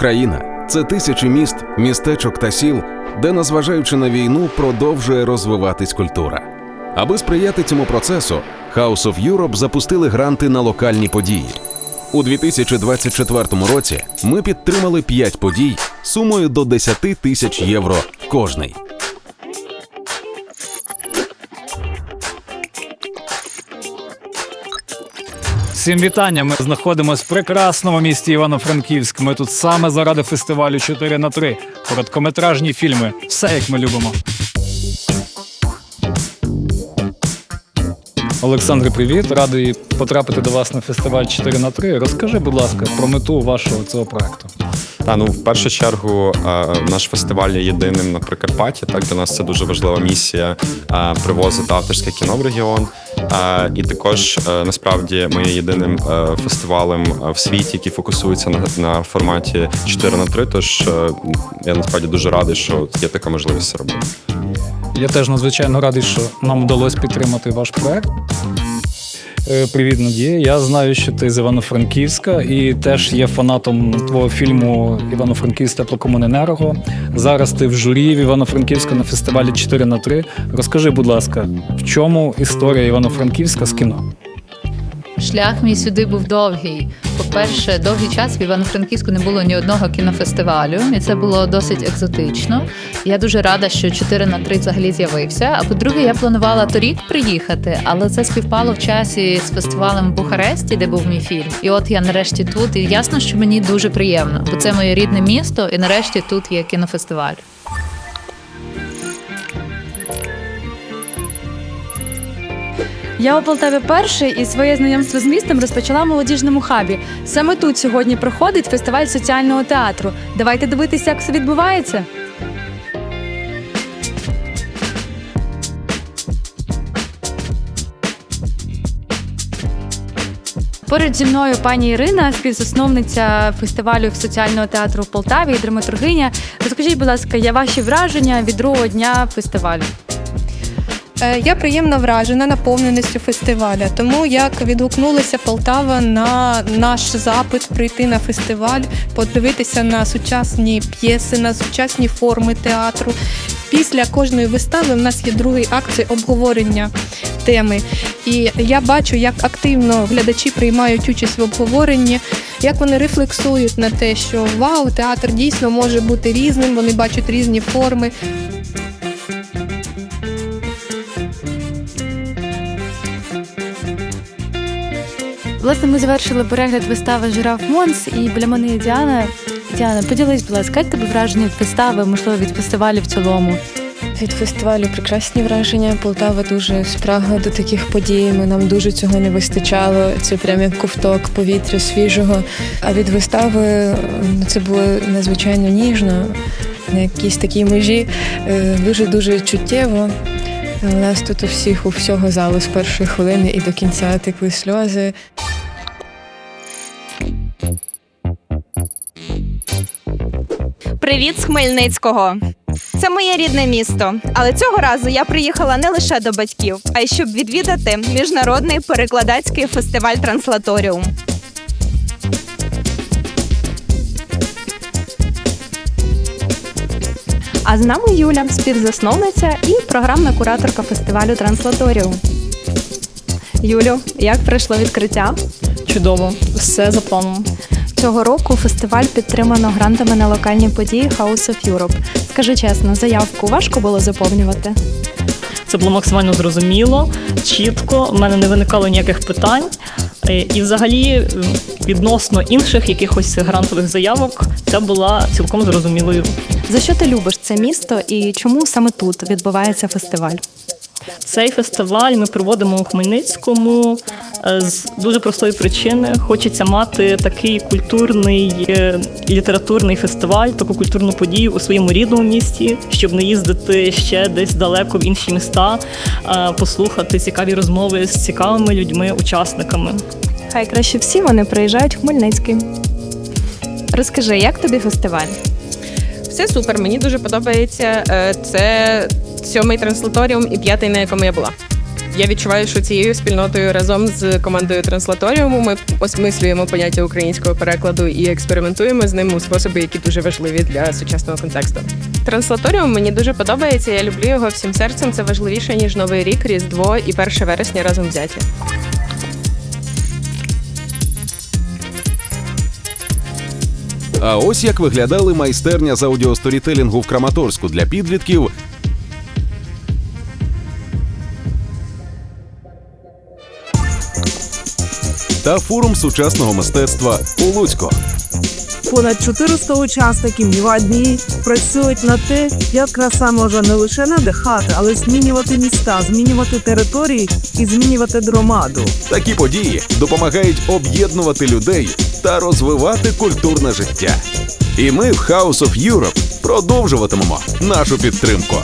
Україна це тисячі міст, містечок та сіл, де, незважаючи на війну, продовжує розвиватись культура. Аби сприяти цьому процесу, House of Europe запустили гранти на локальні події. У 2024 році ми підтримали 5 подій сумою до 10 тисяч євро кожний. Всім вітання. Ми знаходимося в прекрасному місті Івано-Франківськ. Ми тут саме заради фестивалю 4 на 3 Короткометражні фільми. Все як ми любимо. Олександре, привіт! Радий потрапити до вас на фестиваль 4 на 3 Розкажи, будь ласка, про мету вашого цього проекту. Та ну в першу чергу е, наш фестиваль є єдиним на Прикарпатті. Так для нас це дуже важлива місія е, привозити авторське кіно в регіон. Е, І також насправді ми є єдиним фестивалем в світі, який фокусується на, на форматі 4 на 3 Тож я насправді дуже радий, що є така можливість це робити. Я теж надзвичайно радий, що нам вдалося підтримати ваш проект. Е, Привіт, Надія. Я знаю, що ти з Івано-Франківська і теж є фанатом твого фільму Івано-Франківськ теплокомуненерго. Зараз ти в журі в Івано-Франківська на фестивалі 4 на 3 Розкажи, будь ласка, в чому історія Івано-Франківська з кіно? Шлях мій сюди був довгий. По-перше, довгий час в Івано-Франківську не було ні одного кінофестивалю, і це було досить екзотично. Я дуже рада, що 4 на 3 взагалі з'явився. А по-друге, я планувала торік приїхати, але це співпало в часі з фестивалем в Бухаресті, де був мій фільм. І от я нарешті тут. І ясно, що мені дуже приємно, бо це моє рідне місто, і нарешті тут є кінофестиваль. Я у Полтаві перший і своє знайомство з містом розпочала в молодіжному хабі. Саме тут сьогодні проходить фестиваль соціального театру. Давайте дивитися, як все відбувається. Поруч зі мною пані Ірина, співзасновниця фестивалю соціального театру в Полтаві і драматургиня. Розкажіть, будь ласка, я ваші враження від другого дня фестивалю. Е, Я приємно вражена наповненістю фестиваля, тому як відгукнулася Полтава на наш запит прийти на фестиваль, подивитися на сучасні п'єси, на сучасні форми театру. Після кожної вистави в нас є другий акт обговорення теми. І я бачу, як активно глядачі приймають участь в обговоренні, як вони рефлексують на те, що вау, театр дійсно може бути різним, вони бачать різні форми. Власне, ми завершили перегляд вистави Жираф Монс і біля мене є Діана. Діана, поділись, будь ласка, як тебе враження від вистави, можливо, від фестивалю в цілому? Від фестивалю прекрасні враження. Полтава дуже спрагла до таких подій. Ми нам дуже цього не вистачало. Це прям як ковток повітря свіжого. А від вистави ну, це було надзвичайно ніжно, на якійсь такій межі. Дуже дуже чуттєво. У нас тут у всіх, у всього залу з першої хвилини і до кінця текли сльози. Привіт з Хмельницького. Це моє рідне місто. Але цього разу я приїхала не лише до батьків, а й щоб відвідати міжнародний перекладацький фестиваль Транслаторіум. А з нами Юля, співзасновниця і програмна кураторка фестивалю Транслаторіум. Юлю, як пройшло відкриття? Чудово, все за планом. Цього року фестиваль підтримано грантами на локальні події House of Europe. Скажи чесно, заявку важко було заповнювати? Це було максимально зрозуміло, чітко. У мене не виникало ніяких питань. Е, І, взагалі, відносно інших якихось грантових заявок, це була цілком зрозумілою. За що ти любиш це місто і чому саме тут відбувається фестиваль? Цей фестиваль ми проводимо у Хмельницькому е, з дуже простої причини. Хочеться мати такий культурний е, літературний фестиваль, таку культурну подію у своєму рідному місті, щоб не їздити ще десь далеко в інші міста, е, послухати цікаві розмови з цікавими людьми, учасниками. Хай краще всі вони приїжджають в Хмельницький. Розкажи, як тобі фестиваль? Все супер, мені дуже подобається. Е, Це сьомий транслаторіум і п'ятий, на якому я була. Я відчуваю, що цією спільнотою разом з командою транслаторіуму ми осмислюємо поняття українського перекладу і експериментуємо з ним у способи, які дуже важливі для сучасного контексту. Транслаторіум мені дуже подобається. Я люблю його всім серцем. Це важливіше ніж новий рік, різдво і 1 вересня разом взяті. А ось як виглядали майстерня з аудіосторітелінгу в Краматорську для підлітків та форум сучасного мистецтва у Луцьку. Понад 400 учасників два дні працюють над те, як краса може не лише надихати, але змінювати міста, змінювати території і змінювати громаду. Такі події допомагають об'єднувати людей та розвивати культурне життя. І ми в House of Europe продовжуватимемо нашу підтримку.